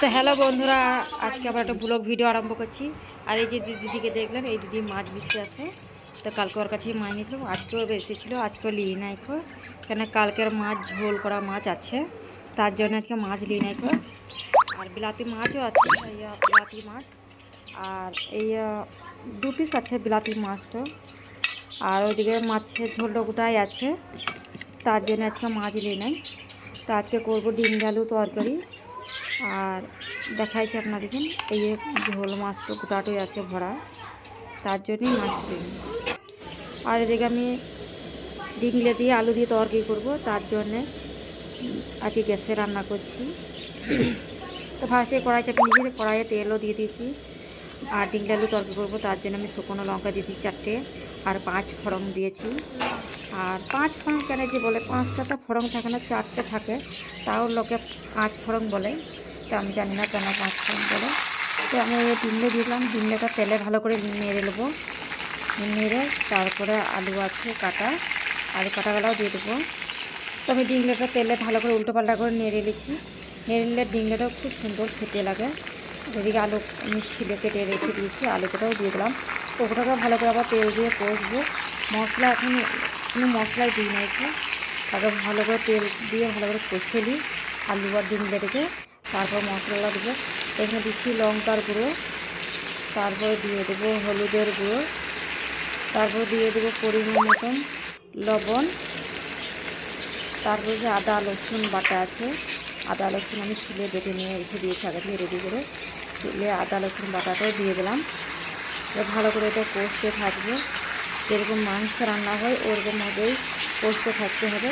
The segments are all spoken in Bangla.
তো হ্যালো বন্ধুরা, আজকে আবার একটা ব্লগ ভিডিও আরম্ভ করছি। আর এই যে দিদিকে দেখলেন, এই দিদি মাছ বিচতে আছে। তো কালকে ওর কাছেই মাছ নিয়েছিলাম আজকেও এসেছিল আজকেও লিয়ে নাই খো কেন কালকের মাছ, ঝোল করা মাছ আছে। তার জন্য আজকে মাছ লিয়ে নাই খো আর বিলাতি মাছও আছে বিলাতি মাছ। আর এই দু পিস আছে বিলাতি মাছটা আর ওইদিকে মাছের ঝোলটা গোটাই আছে। তার জন্য আজকে মাছ নিয়ে নেই। তো আজকে করব ডিম, আলু তরকারি। আর দেখাইছি আপনাদেরকে, এই যে ঝোল মাছটা গোটাটোই আছে ভরা, তার জন্যই মাছ তুলে আর এদিকে আমি ডিংলে দিয়ে আলু দিয়ে তরকারি করব, তার জন্যে আজকে গ্যাসে রান্না করছি। তো ফার্স্টে কড়াই চাপিয়ে নিয়েছি কড়াইয়ে তেলও দিয়ে দিয়েছি। আর ডিংলে আলু তরকারি করব, তার জন্য আমি শুকনো লঙ্কা দিয়ে দিয়েছি চারটে, আর পাঁচ ফড়ং দিয়েছি। আর পাঁচ ফড়ং কেন যে বলে, পাঁচটা তো ফড়ং থাকে না, চারটে থাকে, তাও লোকে পাঁচ ফড়ং বলে। তো আমি জানি না কেন পাঁচ ফড়ং বলে। তো আমি ডিমলে দিলাম। ডিমলেটা তেলে ভালো করে নেড়ে নেব। নেড়ে তারপরে আলু আছে, কাটা। আলু কাটাগুলোও দিয়ে দেবো। তো আমি ডিমলেটা তেলে ভালো করে উল্টো পাল্টা করে নেড়ে নিয়েছি নেড়ে নিলে ডিমলেটাও খুব সুন্দর খেতে লাগে। এদিকে আলু আমি ছিলে কেটে রেখে দিয়েছি, আলুটাও দিয়ে দিলাম। ওটাকে ভালো করে আবার তেল দিয়ে কষবো। মশলা এখন কোনো মশলাই দিই না তারপর ভালো করে তেল দিয়ে ভালো করে কষে নিই আলু আর ডিমলেটাকে তারপর মশলাটা দেবো। এখানে দিচ্ছি লঙ্কার গুঁড়ো। তারপর দিয়ে দেবো হলুদের গুঁড়ো। তারপর দিয়ে দেবো পরিমাণ মতন লবণ। তারপরে যে আদা, রসুন বাটা আছে, আদা, রসুন আমি শিলে বেটে নিয়ে রেখে দিয়েছি, আগে থেকে রেডি করে। শিলে আদা, রসুন বাটাটাও দিয়ে দিলাম। ভালো করে এটা কষতে থাকবে। যেরকম মাংস রান্না হয় ওরকমভাবেই কষতে থাকতে হবে।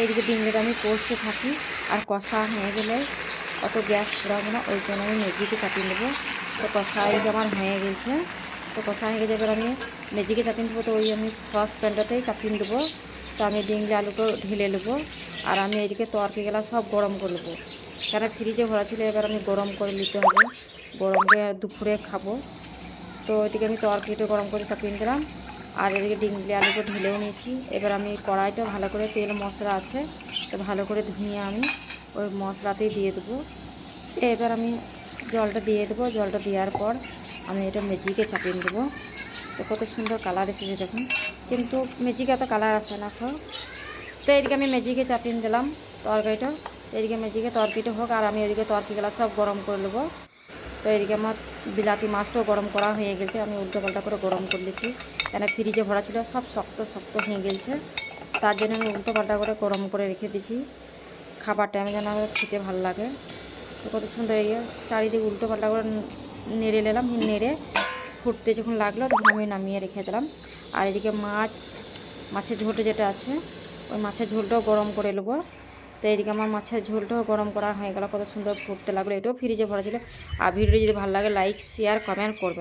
এইদিকে ডিমটা আমি কষতে থাকি, আর কষা হয়ে গেলে অত গ্যাস ছড়াবো না, ওই জন্য আমি মেজিকে চাপিয়ে নেব। তো কষা এই আমার হয়ে গেছে। তো কষা হয়ে গেছে, এবার আমি মেজিকে চাপিয়ে দেবো তো ওই আমি সস প্যানটাতেই চাপিয়ে দেবো তো আমি ডিমলে আলুটা ঢেলে নেব, আর আমি এইদিকে তরকি গেলা সব গরম করে নেব। কেন ফ্রিজে ভরা ছিল, এবার আমি গরম করে নিতে হবে। গরম করে দুপুরে খাব। তো এদিকে আমি তরকারিটা গরম করে চাপিয়ে দিলাম আর এদিকে ডিংলি আলুটা ঢেলেও নিয়েছি। এবার আমি কড়াইটা ভালো করে তেল মশলা আছে, তো ভালো করে ধুয়ে আমি ওই মশলাতেই দিয়ে দেবো। এবার আমি জলটা দিয়ে দেবো। জলটা দেওয়ার পর আমি এটা মেজিকে চাপিয়ে দেবো তো কত সুন্দর কালার এসেছে দেখুন। কিন্তু মেজিকে এত কালার আসে না খাও তো এদিকে আমি মেজিকে চাপিয়ে দিলাম তরকারিটা। এদিকে মেজিকে তরকারিটা হোক আর আমি এদিকে তরকারিগুলো সব গরম করে নেব। তো এদিকে আমার বিলাতি মাছটাও গরম করা হয়ে গেছে, আমি উল্টো পাল্টা করে গরম করে দিয়েছি। কেন ফ্রিজে ভরা ছিল, সব শক্ত শক্ত হয়ে গেছে। তার জন্য আমি উল্টো পাল্টা করে গরম করে রেখে দিয়েছি। খাবার টাইমে যেন আমার খেতে ভালো লাগে। তো কত সুন্দর এই চারিদিকে উল্টো পাল্টা করে নেড়ে নিলাম, নেড়ে ফুটতে যখন লাগল তখন আমি নামিয়ে রেখে দিলাম। আর এদিকে মাছ, মাছের ঝোলটা যেটা আছে, ওই মাছের ঝোলটাও গরম করে নেব। তো এদিকে আমার মাছের ঝোলটাও গরম করা হয়ে গেল, কত সুন্দর ফুটতে লাগল, এটাও ফ্রিজে ভরা ছিল। আর ভিডিও যদি ভালো লাগে লাইক শেয়ার কমেন্ট করবেন।